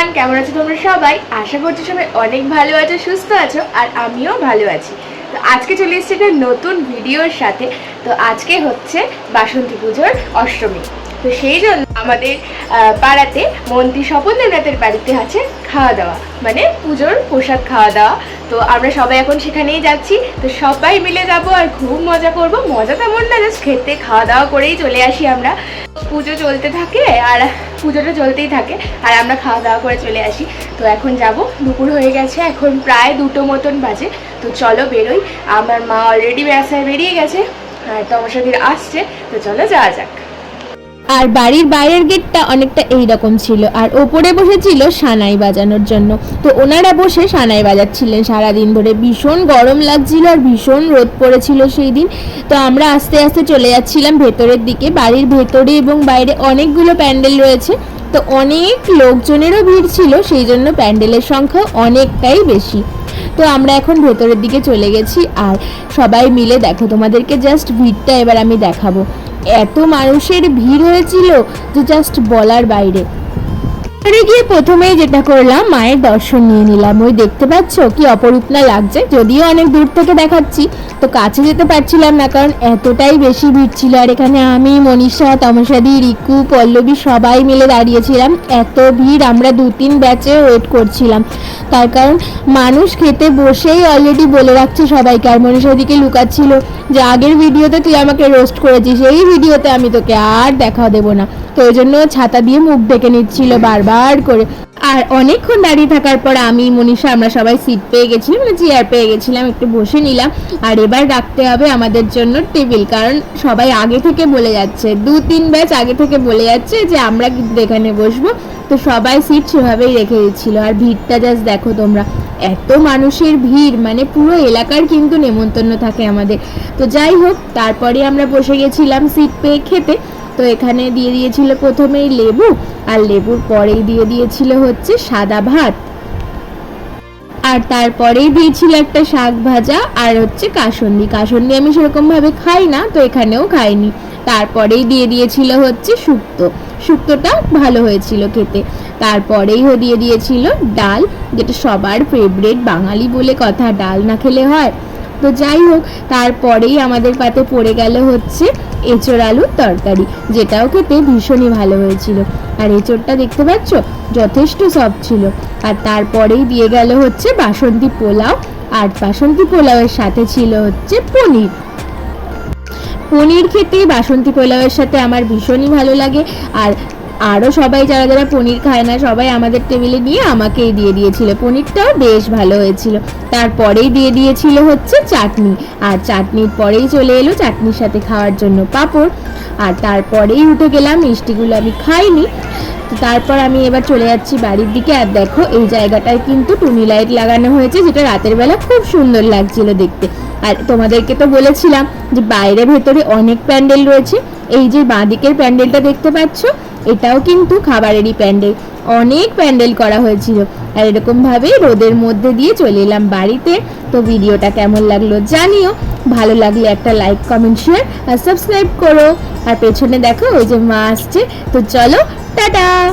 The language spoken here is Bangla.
এভরিওয়ান, কেমন আছো তোমরা সবাই? আশা করছি সবাই অনেক ভালো আছো, সুস্থ আছো, আর আমিও ভালো আছি। তো আজকে চলে এসেছি একটা নতুন ভিডিওর সাথে। তো আজকে হচ্ছে বাসন্তী পুজোর অষ্টমী। তো সেই জন্য আমাদের পাড়াতে মন্ত্রী স্বপন বাড়িতে আছে খাওয়া দাওয়া মানে পুজোর প্রসাদ খাওয়া দাওয়া। তো আমরা সবাই এখন সেখানেই যাচ্ছি। তো সবাই মিলে যাব আর খুব মজা করব। মজা তেমন না জাস্ট খেতে খাওয়া দাওয়া করেই চলে আসি আমরা। পুজো চলতে থাকে আর পুজোটা চলতেই থাকে, আর আমরা খাওয়া দাওয়া করে চলে আসি। তো এখন যাব, দুপুর হয়ে গেছে, এখন প্রায় দুটো মতন বাজে। তো চলো বেরোই। আমার মা অলরেডি ব্যবসায় বেরিয়ে গেছে, আর তমসাদির আসছে। তো চলো যাওয়া যাক। আর বাড়ির বাইরের গেটটা অনেকটা এই রকম ছিল। আর ওপরে বসেছিল সানাই বাজানোর জন্য। তো ওনারা বসে সানাই বাজাচ্ছিলেন সারাদিন ধরে। ভীষণ গরম লাগছিল আর ভীষণ রোদ পড়েছিল সেই দিন। তো আমরা আস্তে আস্তে চলে যাচ্ছিলাম ভেতরের দিকে। বাড়ির ভেতরে এবং বাইরে অনেকগুলো প্যান্ডেল রয়েছে। তো অনেক লোকজনেরও ভিড় ছিল, সেই জন্য প্যান্ডেলের সংখ্যা অনেকটাই বেশি। তো আমরা এখন ভেতরের দিকে চলে গেছি। আর সবাই মিলে দেখো, তোমাদেরকে জাস্ট ভিড়টা এবার আমি দেখাবো। এত মানুষের ভিড় হয়েছিল যে জাস্ট বলার বাইরে। ভিতরে গিয়ে প্রথমেই যেটা করলাম, মায়ের দর্শন নিয়ে নিলাম। ওই দেখতে পাচ্ছ কি অপরূপ না লাগছে। যদিও অনেক দূর থেকে দেখাচ্ছি, তো কাছে যেতে পারছিলাম না, কারণ এতটাই বেশি ভিড় ছিল। আর এখানে আমি, মনীষা, তমসাদি, রিকু, পল্লবী সবাই মিলে দাঁড়িয়েছিলাম। এত ভিড় আমরা দু তিন ব্যাচে ওয়েট করছিলাম। তার কারণ মানুষ খেতে বসেই অলরেডি বলে রাখছে সবাইকে। আর মনীষা দিকে লুকাচ্ছিল যে, আগের ভিডিওতে তুই আমাকে রোস্ট করেছিস, এই ভিডিওতে আমি তোকে আর দেখা দেবো না। ওই জন্য ছাতা দিয়ে মুখ ঢেকে নিচ্ছিল বারবার করে। আর অনেকক্ষণ দাঁড়িয়ে থাকার পর আমি, মনীষা, আমরা সবাই সিট পেয়ে গেছিলাম মানে চেয়ার পেয়ে গেছিলাম, একটু বসে নিলাম। আর এবার রাখতে হবে আমাদের জন্য টেবিল কারণ সবাই আগে থেকে বলে যাচ্ছে। দু, তিন ব্যাচ আগে থেকে বলে যাচ্ছে যে, আমরা কিন্তু এখানে বসবো। তো সবাই সিট সেভাবেই রেখে দিচ্ছিল। আর ভিড়টা জাস্ট দেখো তোমরা, এত মানুষের ভিড় মানে পুরো এলাকার কিন্তু নেমন্তন্ন থাকে আমাদের। তো যাই হোক, তারপরে আমরা বসে গেছিলাম সিট পেয়ে খেতে। তো এখানে দিয়ে দিয়েছিল প্রথমেই লেবু, আর লেবুর পরেই দিয়ে দিয়েছিল হচ্ছে সাদা ভাত। আর তারপরেই দিয়েছিল একটা শাক ভাজা আর হচ্ছে কাসন্দি। কাসন্দি আমি সেরকম ভাবে খাই না, তো এখানেও খাইনি। তারপরেই দিয়ে দিয়েছিল হচ্ছে শুক্তো। শুক্তোটা ভালো হয়েছিল খেতে। তারপরেই দিয়ে দিয়েছিল ডাল, যেটা সবার ফেভারেট বাঙালি বলে কথা, ডাল না খেলে হয়। তো যাই হোক, তারপরেই আমাদের পাতে পড়ে গেল হচ্ছে এঁচড় আলুর তরকারি, যেটাও খেতে ভীষণই ভালো হয়েছিল। আর এঁচড়টা দেখতে পাচ্ছ? যথেষ্ট সব ছিল। আর তারপরেই দিয়ে গেল হচ্ছে বাসন্তী পোলাও, আর বাসন্তী পোলাওয়ের সাথে ছিল হচ্ছে পনির। পনির খেতে বাসন্তী পোলাওয়ের সাথে আমার ভীষণই ভালো লাগে। আর আরও সবাই যারা যারা পনির খায় না, সবাই আমাদের টেবিলে নিয়ে আমাকেই দিয়ে দিয়েছিল। পনিরটাও বেশ ভালো হয়েছিল। তারপরেই দিয়ে দিয়েছিল হচ্ছে চাটনি। আর চাটনির পরেই চলে এলো চাটনির সাথে খাওয়ার জন্য পাঁপড়। আর তারপরেই উঠে গেলাম, মিষ্টিগুলো আমি খাইনি। তো তারপর আমি এবার চলে যাচ্ছি বাড়ির দিকে। আর দেখো, এই জায়গাটায় কিন্তু টুনি লাইট লাগানো হয়েছে, যেটা রাতের বেলা খুব সুন্দর লাগছিল দেখতে। আর তোমাদেরকে তো বলেছিলাম যে বাইরে ভেতরে অনেক প্যান্ডেল রয়েছে। এই যে বাঁদিকের প্যান্ডেলটা দেখতে পাচ্ছ এটাও কিন্তু খাবারেরই প্যান্ডেল। অনেক প্যান্ডেল করা হয়েছিল। আর এরকমভাবেই রোদের মধ্যে দিয়ে চলে এলাম বাড়িতে। তো ভিডিওটা কেমন লাগল জানিও। ভালো লাগলে একটা লাইক, কমেন্ট শেয়ার আর সাবস্ক্রাইব করো। আর পেছনে দেখো ওই যে মা আসছে। তো চলো, টাটা!